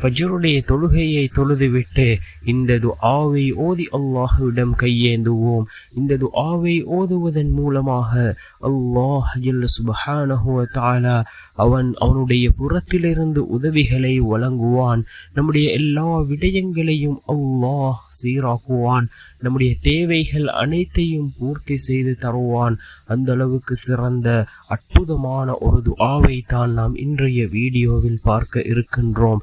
ஃபஜ்ருடைய தொழுகையை தொழுதுவிட்டு இந்த துஆவை ஓதி அல்லாஹுவிடம் கையேந்துவோம். இந்த துஆவை ஓதுவதன் மூலமாக அல்லாஹ் ஜல்ல சுப்ஹானஹு அவன் அவனுடைய புறத்திலிருந்து உதவிகளை வழங்குவான். நம்முடைய எல்லா விடயங்களையும் அல்லாஹ் சீராக்குவான். நம்முடைய தேவைகள் அனைத்தையும் பூர்த்தி செய்து தருவான். அந்த அளவுக்கு சிறந்த அற்புதமான ஒரு துஆவை தான் நாம் இன்றைய வீடியோவில் பார்க்க இருக்கின்றோம்.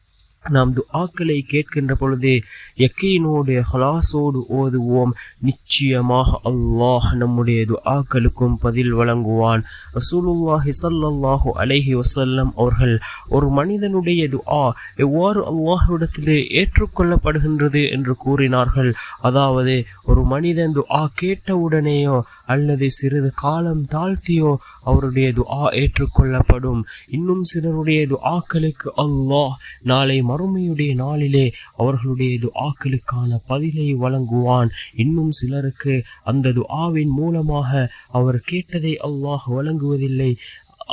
நாம் துஆக்களை கேட்கின்ற பொழுது யக்கீனோடு ஹலாசோடு ஓதுவோம். நிச்சயமாக அல்லாஹ் நம்முடைய துஆக்களுக்கும் பதில் வழங்குவான். ரசூலுல்லாஹி சல்லாஹு அலஹி வசல்லம் அவர்கள் ஒரு மனிதனுடைய துஆ எவ்வாறு அல்லாஹ்விடத்திலே ஏற்றுக்கொள்ளப்படுகின்றது என்று கூறினார்கள். அதாவது ஒரு மனிதன் துஆ கேட்டவுடனேயோ அல்லது சிறிது காலம் தாழ்த்தியோ அவருடைய துஆ ஏற்றுக்கொள்ளப்படும். இன்னும் சிலருடைய துஆக்களுக்கு அல்லாஹ் நாளை மறுமையுடைய நாளிலே அவர்களுடைய துஆக்களுக்கான பதிலை வழங்குவான். இன்னும் சிலருக்கு அந்த துஆவின் மூலமாக அவர் கேட்டதை அல்லாஹ் வழங்குவதில்லை.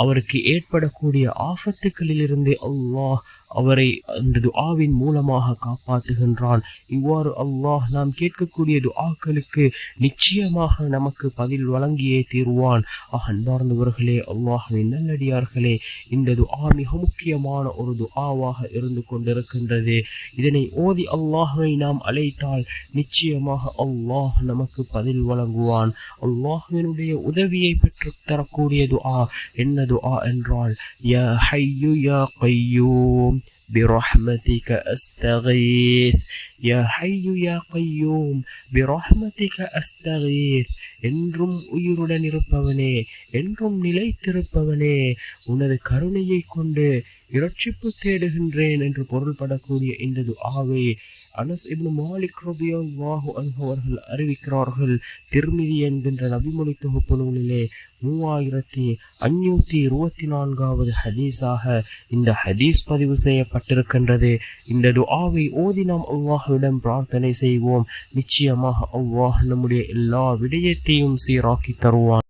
அவருக்கு ஏற்படக்கூடிய ஆபத்துக்களிலிருந்து அல்லாஹ் அவரை அந்த துஆவின் மூலமாக காப்பாற்றுகின்றான். இவ்வாறு அல்லாஹ் நாம் கேட்கக்கூடிய துஆக்களுக்கு நிச்சயமாக நமக்கு பதில் வழங்கியே தீர்வான். அன்பார்ந்தவர்களே அல்லாஹின் நல்லடியார்களே இந்த துஆ மிக முக்கியமான ஒரு துஆவாக இருந்து கொண்டிருக்கின்றது. இதனை ஓதி அல்லாஹை நாம் அழைத்தால் நிச்சயமாக அல்லாஹ் நமக்கு பதில் வழங்குவான். அல்லாஹினுடைய உதவியை பெற்று தரக்கூடிய துஆ என்ன துஆ என்றால் யா ஹையு யா கையூம் برحمتك أستغيث يا حي يا قيوم برحمتك أستغيث என்றும் உயிருடன் இருப்பவனே என்றும் நிலைத்திருப்பவனே உனது கருணையை கொண்டு இரட்சிப்பு தேடுகின்றேன் என்று பொருள்படக்கூடிய இந்த துஆவை அனஸ் இப்னு மாலிக் ரதியல்லாஹு அவர்கள் அறிவிக்கிறார்கள். திருமிதி என்கின்ற நபிமொழி தொகுப்பு நூலிலே மூவாயிரத்தி அஞ்சூத்தி இருபத்தி நான்காவது ஹதீஸாக இந்த ஹதீஸ் பதிவு செய்யப்பட்டிருக்கின்றது. இந்த துஆவை ஓதி நாம் அல்லாஹ்விடம் பிரார்த்தனை செய்வோம். நிச்சயமாக அல்லாஹ் நம்முடைய எல்லா விடயத்தையும் சீராக்கி தருவான்.